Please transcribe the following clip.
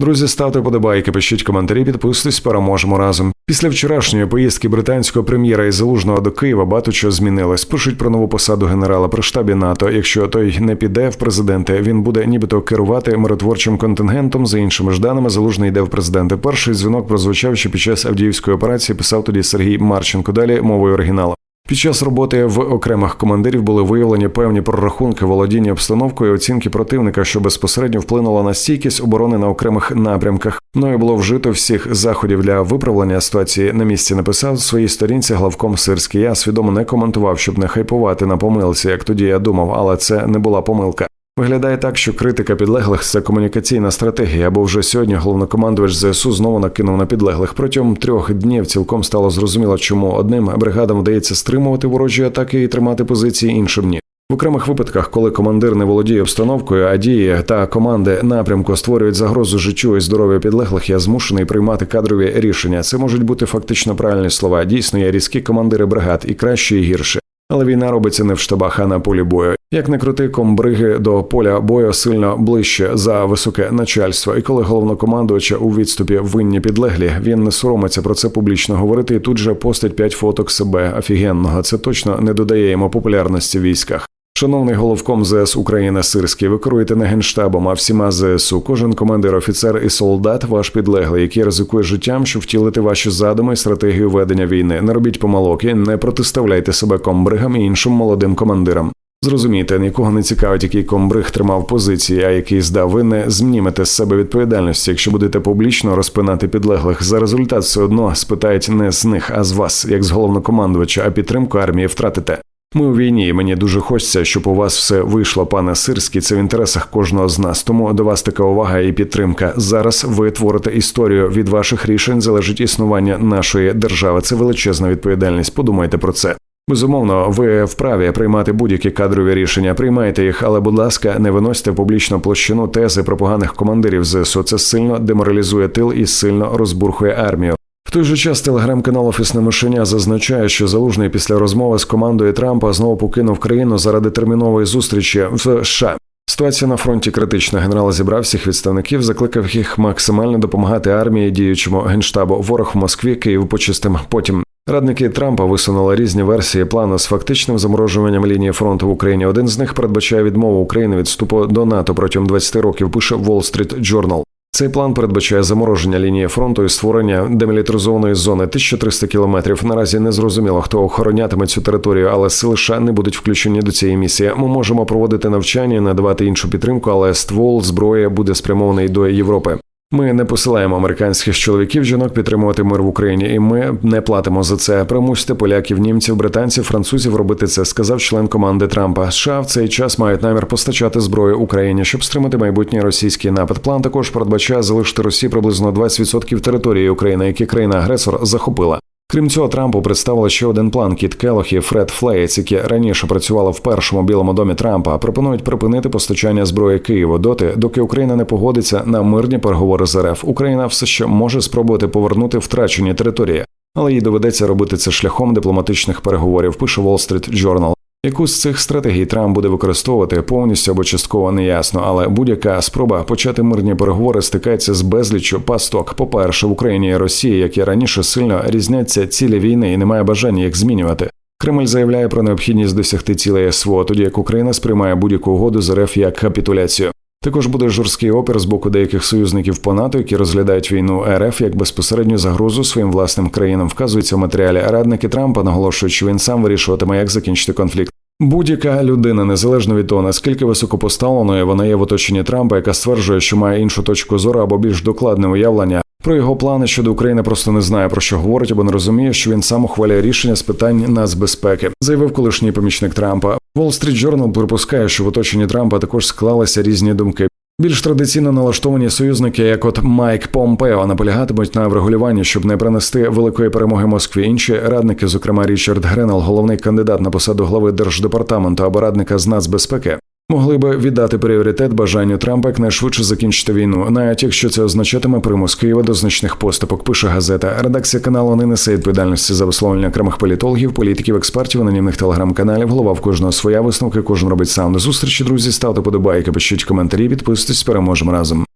Друзі, ставте подобайки, пишіть коментарі, підписуйтесь, переможемо разом. Після вчорашньої поїздки британського прем'єра із Залужного до Києва багато чого змінилось. Пишуть про нову посаду генерала при штабі НАТО. Якщо той не піде в президенти, він буде нібито керувати миротворчим контингентом. За іншими ж даними, залужний йде в президенти. Перший дзвінок прозвучав ще під час Авдіївської операції. Писав тоді Сергій Марченко. Далі мовою оригіналу. Під час роботи в окремих командирів були виявлені певні прорахунки володіння обстановкою, і оцінки противника, що безпосередньо вплинуло на стійкість оборони на окремих напрямках. Мною було вжито всіх заходів для виправлення ситуації на місці. Написав в своїй сторінці главком Сирський. Я свідомо не коментував, щоб не хайпувати на помилці, як тоді я думав, але це не була помилка. Виглядає так, що критика підлеглих це комунікаційна стратегія, бо вже сьогодні головнокомандувач ЗСУ знову накинув на підлеглих. Протягом трьох днів цілком стало зрозуміло, чому одним бригадам вдається стримувати ворожі атаки і тримати позиції, іншим ні. В окремих випадках, коли командир не володіє обстановкою, а дії та команди напрямку створюють загрозу життю і здоров'ю підлеглих, я змушений приймати кадрові рішення. Це можуть бути фактично правильні слова. Дійсно, є різкі командири бригад, і краще, і гірше. Але війна робиться не в штабах, а на полі бою. Як не крути, комбриги до поля бою сильно ближче за високе начальство. І коли головнокомандувача у відступі винні підлеглі, він не соромиться про це публічно говорити. І тут же постить п'ять фоток себе офігенного. Це точно не додає йому популярності в військах. Шановний головком ЗС України Сирський, ви керуєте не генштабом, а всіма ЗСУ. Кожен командир, офіцер і солдат, ваш підлеглий, який ризикує життям, щоб втілити ваші задуми і стратегію ведення війни. Не робіть помилок і не протиставляйте себе комбригам і іншим молодим командирам. Зрозумійте, нікого не цікавить, який комбриг тримав позиції, а який здав. Ви не знімете з себе відповідальності, якщо будете публічно розпинати підлеглих. За результат все одно спитають не з них, а з вас, як з головнокомандувача, а підтримку армії втратите. Ми у війні, і мені дуже хочеться, щоб у вас все вийшло, пане Сирський. Це в інтересах кожного з нас. Тому до вас така увага і підтримка. Зараз ви творите історію. Від ваших рішень залежить існування нашої держави. Це величезна відповідальність. Подумайте про це. Безумовно, ви вправі приймати будь-які кадрові рішення. Приймайте їх, але, будь ласка, не виносьте в публічну площину тези про поганих командирів ЗСУ. Це сильно деморалізує тил і сильно розбурхує армію. В той же час телеграм-канал Офісне мишеня зазначає, що залужний після розмови з командою Трампа знову покинув країну заради термінової зустрічі в США. Ситуація на фронті критична. Генерал зібрав всіх відставників, закликав їх максимально допомагати армії діючому генштабу. Ворог в Москві, Київ почистим. Потім радники Трампа висунули різні версії плану з фактичним заморожуванням лінії фронту в Україні. Один з них передбачає відмову України від вступу до НАТО протягом 20 років. Пише Wall Street Journal. Цей план передбачає замороження лінії фронту і створення демілітаризованої зони 1300 кілометрів. Наразі не зрозуміло, хто охоронятиме цю територію, але сили США не будуть включені до цієї місії. Ми можемо проводити навчання, надавати іншу підтримку, але ствол зброї буде спрямований до Європи. Ми не посилаємо американських чоловіків жінок підтримувати мир в Україні, і ми не платимо за це. Примусьте поляків, німців, британців, французів робити це, сказав член команди Трампа. США в цей час мають намір постачати зброю Україні, щоб стримати майбутній російський напад. План також передбачає залишити Росії приблизно 20% території України, які країна-агресор захопила. Крім цього, Трампу представили ще один план. Кіт Келох і Фред Флеєць, які раніше працювали в першому білому домі Трампа, пропонують припинити постачання зброї Києву доти, доки Україна не погодиться на мирні переговори з РФ. Україна все ще може спробувати повернути втрачені території, але їй доведеться робити це шляхом дипломатичних переговорів. Пише Wall Street Journal. Яку з цих стратегій Трамп буде використовувати повністю або частково неясно, але будь-яка спроба почати мирні переговори стикається з безліччю пасток. По перше, в Україні і Росії, як і раніше сильно різняться цілі війни і немає бажання їх змінювати. Кремль заявляє про необхідність досягти цілей СВО, тоді як Україна сприймає будь-яку угоду з РФ як капітуляцію. Також буде жорсткий опір з боку деяких союзників по НАТО, які розглядають війну РФ як безпосередню загрозу своїм власним країнам. Вказується в матеріалі. Радники Трампа наголошують, що він сам вирішуватиме, як закінчити конфлікт. Будь-яка людина, незалежно від того, наскільки високопоставленою вона є в оточенні Трампа, яка стверджує, що має іншу точку зору або більш докладне уявлення про його плани щодо України, просто не знає про що говорить, або не розуміє, що він сам ухвалює рішення з питань нацбезпеки, заявив колишній помічник Трампа. Wall Street Journal припускає, що в оточенні Трампа також склалися різні думки. Більш традиційно налаштовані союзники, як от Майк Помпео, наполягатимуть на врегулюванні, щоб не принести великої перемоги Москві. Інші радники, зокрема Річард Гренел, головний кандидат на посаду глави держдепартаменту або радника з нацбезпеки, могли би віддати пріоритет бажанню Трампа якнайшвидше закінчити війну, навіть якщо це означатиме примус Києва до значних поступок. Пише газета. Редакція каналу не несе відповідальності за висловлення окремих політологів, політиків, експертів, анонімних телеграм-каналів. Голова в кожного своя висновки. Кожен робить сам до зустрічі. Друзі, ставте подобайки, пишіть коментарі, підписуйтесь, переможемо разом.